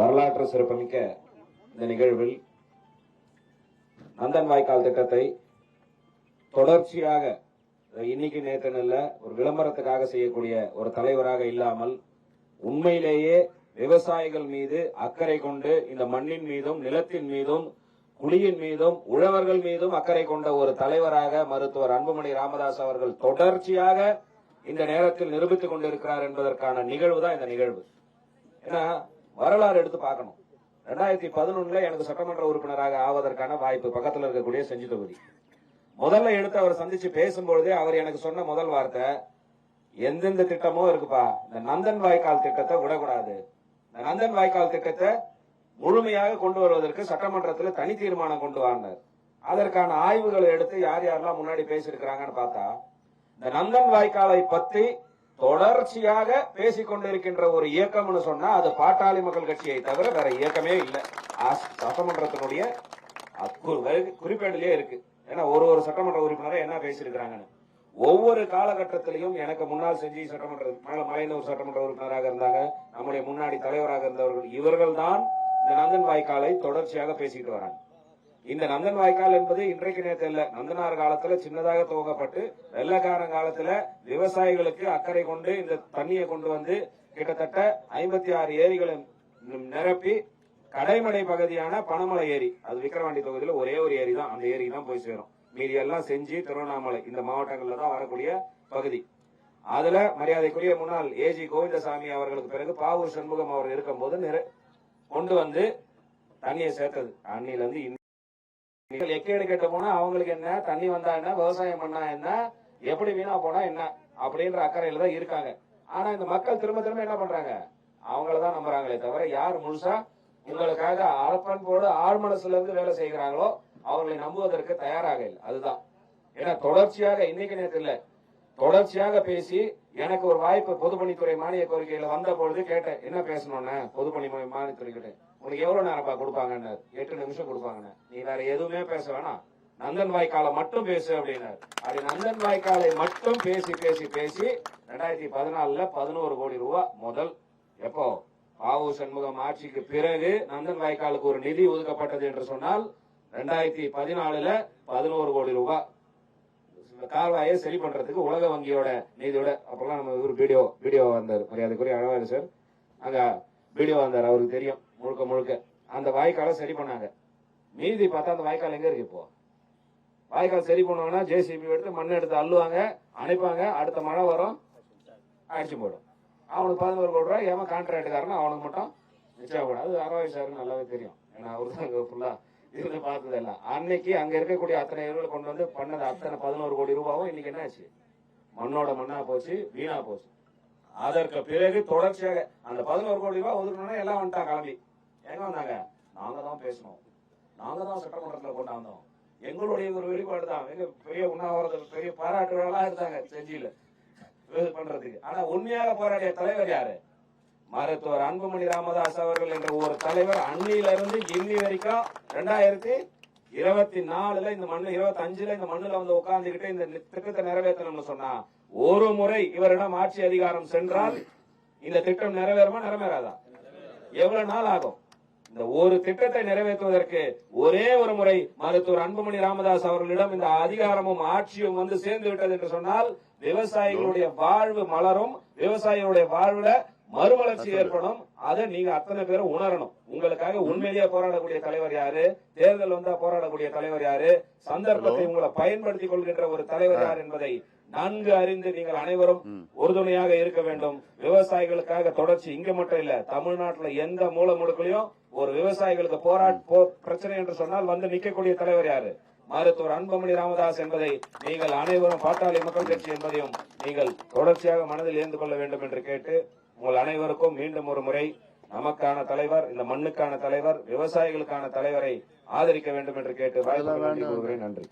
வரலாற்று சிறப்புமிக்க இந்த நிகழ்வில் நந்தன் வாய்க்கால் திட்டத்தை தொடர்ச்சியாக இன்னைக்கு நேற்று நல்ல ஒரு விளம்பரத்துக்காக செய்யக்கூடிய ஒரு தலைவராக இல்லாமல் உண்மையிலேயே விவசாயிகள் மீது அக்கறை கொண்டு இந்த மண்ணின் மீதும் நிலத்தின் மீதும் குழியின் மீதும் உழவர்கள் மீதும் அக்கறை கொண்ட ஒரு தலைவராக மருத்துவர் அன்புமணி ராமதாஸ் அவர்கள் தொடர்ச்சியாக இந்த நேரத்தில் நிரூபித்துக் கொண்டிருக்கிறார் என்பதற்கான நிகழ்வு தான் இந்த நிகழ்வு. ஏன்னா வரலாறு எடுத்து பார்க்கணும். ரெண்டாயிரத்தி பதினொன்னுல எனக்கு சட்டமன்ற உறுப்பினராக ஆவதற்கான வாய்ப்பு பக்கத்தில் இருக்கக்கூடிய செஞ்சு தொகுதி. முதல்ல எடுத்து அவர் சந்திச்சு பேசும்பொழுதே அவர் எனக்கு சொன்ன முதல் வார்த்தை எந்தெந்த திட்டமோ இருக்குப்பா இந்த நந்தன் வாய்க்கால் திட்டத்தை விடக்கூடாது. இந்த நந்தன் வாய்க்கால் திட்டத்தை முழுமையாக கொண்டு வருவதற்கு சட்டமன்றத்தில் தனி தீர்மானம் கொண்டு வந்தார் அதற்கான ஆய்வுகளை எடுத்து யார் யாரெல்லாம் முன்னாடி பேசியிருக்கிறாங்கன்னு பார்த்தா இந்த நந்தன் வாய்க்காலை பத்தி தொடர்ச்சியாக பேசிக்கொண்டிருக்கின்ற ஒரு இயக்கம்னு சொன்னா அது பாட்டாளி மக்கள் கட்சியை தவிர வேற இயக்கமே இல்லை. சட்டமன்றத்தினுடைய அக்கு- இருக்கு. ஏன்னா ஒரு ஒரு சட்டமன்ற உறுப்பினரும் என்ன பேசியிருக்கிறாங்கன்னு. ஒவ்வொரு காலகட்டத்திலையும் எனக்கு முன்னாள் செஞ்சி சட்டமன்ற மல- மலையனூர் சட்டமன்ற உறுப்பினராக இருந்தாங்க நம்முடைய முன்னாடி தலைவராக இருந்தவர்கள் இவர்கள் தான் இந்த நந்தன் வாய்க்காலை தொடர்ச்சியாக பேசிட்டு வராங்க. இந்த நந்தன் வாய்க்கால் என்பது இன்றைக்கு நேற்று இல்ல நந்தனார் காலத்துல சின்னதாக துவங்கப்பட்டு வெள்ளக்காரன் காலத்துல விவசாயிகளுக்கு அக்கறை கொண்டு இந்த தண்ணியை கொண்டு வந்து கிட்டத்தட்ட ஐம்பத்தி ஆறு ஏரிகளை நிரப்பி கடைமடை பகுதியான பனமலை ஏரி அது விக்கிரவாண்டி தொகுதியில ஒரே ஒரு ஏரி தான். அந்த ஏரி தான் போய் சேரும். மீதி எல்லாம் செஞ்சு திருவண்ணாமலை இந்த மாவட்டங்கள்ல தான் வரக்கூடிய பகுதி. அதுல மரியாதைக்குரிய முன்னாள் ஏஜி கோவிந்தசாமி அவர்களுக்கு பிறகு பாவூர் சண்முகம் அவர் இருக்கும்போது நிறை- கொண்டு வந்து தண்ணியை சேர்த்தது. அன்னில இருந்து நீங்கள் எக்கேடு கேட்டு போனா அவங்களுக்கு என்ன? தண்ணி வந்தா என்ன? விவசாயம் பண்ணா என்ன? எப்படி வீணா போனா என்ன? அப்படின்ற அக்கறையில தான் இருக்காங்க. ஆனா இந்த மக்கள் திரும்ப திரும்ப என்ன பண்றாங்க? அவங்களதான் நம்புறாங்களே தவிர யார் முழுசா உங்களுக்காக போடு ஆழ் மனசுல இருந்து வேலை செய்கிறாங்களோ அவர்களை நம்புவதற்கு தயாராக இல்லை. அதுதான். ஏன்னா தொடர்ச்சியாக இன்னைக்கு நேரத்தில் இல்ல தொடர்ச்சியாக பேசி எனக்கு ஒரு வாய்ப்பு பொதுப்பணித்துறை மானிய கோரிக்கையில வந்த பொழுது கேட்டேன். என்ன பேசணும்னு? பொதுப்பணி மானியத்துறை கிட்ட உனக்கு எவ்வளவு நேரம்ப்பா கொடுப்பாங்கன்னு? எட்டு நிமிஷம் கொடுப்பாங்கன்னு. நீ வேற எதுவுமே பேச வேணாம். நந்தன் வாய்க்காலை மட்டும் பேசு அப்படின்னாரு. அப்படி நந்தன் வாய்க்காலை மட்டும் பேசி பேசி பேசி ரெண்டாயிரத்தி பதினாலுல பதினோரு கோடி ரூபாய் முதல். எப்போ? ஆவு சண்முகம் ஆட்சிக்கு பிறகு நந்தன் வாய்க்காலுக்கு ஒரு நிதி ஒதுக்கப்பட்டது என்று சொன்னால் ரெண்டாயிரத்தி பதினாலுல பதினோரு கோடி ரூபாய் கால்வாயை சரி பண்றதுக்கு உலக வங்கியோட நிதியோட அப்பெல்லாம் நம்ம ஒரு வீடியோ வீடியோ வந்தார் மரியாதைக்குரிய அழகாரு சார். அங்க வீடியோ வந்தார் அவருக்கு தெரியும் முழுக்க முழுக்க. அந்த வாய்க்காலை சரி பண்ணாங்க. மீதி பார்த்தா அந்த வாய்க்கால் எங்க இருக்கு இப்போ? வாய்க்கால் சரி பண்ணுவாங்கன்னா ஜேசிபி எடுத்து மண் எடுத்து அள்ளுவாங்க அணைப்பாங்க அடுத்த மழை வரும் அடிச்சு போயிடும். அவனுக்கு பதினோரு கோடி ரூபாய் ஏமா கான்ட்ராக்டுக்காரன் அவனுக்கு மட்டும் நிச்சயம் கூட அது அரவாய் சாருக்கு நல்லாவே தெரியும். ஏன்னா அவரு தான் அங்கே ஃபுல்லா இருந்து பார்த்தது எல்லாம் அன்னைக்கு அங்க இருக்கக்கூடிய அத்தனை இவர்களை கொண்டு வந்து பண்ணது அத்தனை பதினோரு கோடி ரூபாவும் இன்னைக்கு என்ன ஆச்சு மண்ணோட மண்ணா போச்சு வீணா போச்சு. அதற்கு பிறகு தொடர்ச்சியாக அந்த பதினோரு கோடி ரூபாய் ஒதுக்கணும்னா எல்லாம் வந்துட்டாங்க கிளம்பி. எங்க வந்தாங்க? நாங்க தான் பேசணும். நாங்க தான் சட்டமன்றத்துல கொண்டாந்தோம் எங்களுடைய ஒரு வெளிப்பாடு தான். எங்க பெரிய உண்ணாவிரத பெரிய பாராட்டுகளா இருந்தாங்க செஞ்சியில. பண்றதுக்கு. ஆனா உண்மையாக போராடிய தலைவர் யாரு? மருத்துவர் அன்புமணி ராமதாஸ் அவர்கள் என்ற ஒரு தலைவர் அன்னியில இருந்து இன்னி வரைக்கும் ரெண்டாயிரத்தி இருபத்தி நாலுல இந்த மண்ணு இருபத்தி அஞ்சுல இந்த மண்ணுல வந்து உட்கார்ந்துகிட்டு இந்த திட்டத்தை நிறைவேற்றணும்னு சொன்னா ஒரு முறை இவரிடம் ஆட்சி அதிகாரம் சென்றால் இந்த திட்டம் நிறைவேறுமா நிறைவேறாதா? எவ்வளவு நாள் ஆகும்? இந்த ஒரு திட்டத்தை நிறைவேற்றுவதற்கு ஒரே ஒரு முறை மருத்துவர் அன்புமணி ராமதாஸ் அவர்களிடம் இந்த அதிகாரமும் ஆட்சியும் வந்து சேர்ந்து விட்டது என்று சொன்னால் விவசாயிகளுடைய வாழ்வு மலரும் விவசாயிகளுடைய வாழ்வுல மறுமலர்ச்சி ஏற்படும். அதை நீங்க அத்தனை பேரும் உணரணும். உங்களுக்காக உண்மையிலேயே போராடக்கூடிய தலைவர் யாரு? தேர்தல் வந்தா போராடக்கூடிய தலைவர் யாரு? சந்தர்ப்பத்தை உங்களை பயன்படுத்திக் கொள்கின்ற ஒரு தலைவர் யார் என்பதை நன்கு அறிந்து நீங்கள் அனைவரும் உறுதுணையாக இருக்க வேண்டும். விவசாயிகளுக்காக தொடர்ச்சி இங்க மட்டும் இல்ல தமிழ்நாட்டுல எந்த மூல முழுக்களையும் ஒரு விவசாயிகளுக்கு போராட் போ பிரச்சனை என்று சொன்னால் வந்து நிக்கக்கூடிய தலைவர் யாரு? மருத்துவர் அன்புமணி ராமதாஸ் என்பதை நீங்கள் அனைவரும் பாட்டாளி மக்கள் கட்சி என்பதையும் நீங்கள் தொடர்ச்சியாக மனதில் ஏந்து கொள்ள வேண்டும் என்று கேட்டு உங்கள் அனைவருக்கும் மீண்டும் ஒரு முறை நமக்கான தலைவர் இந்த மண்ணுக்கான தலைவர் விவசாயிகளுக்கான தலைவரை ஆதரிக்க வேண்டும் என்று கேட்டு வாய்ப்பு நன்றி.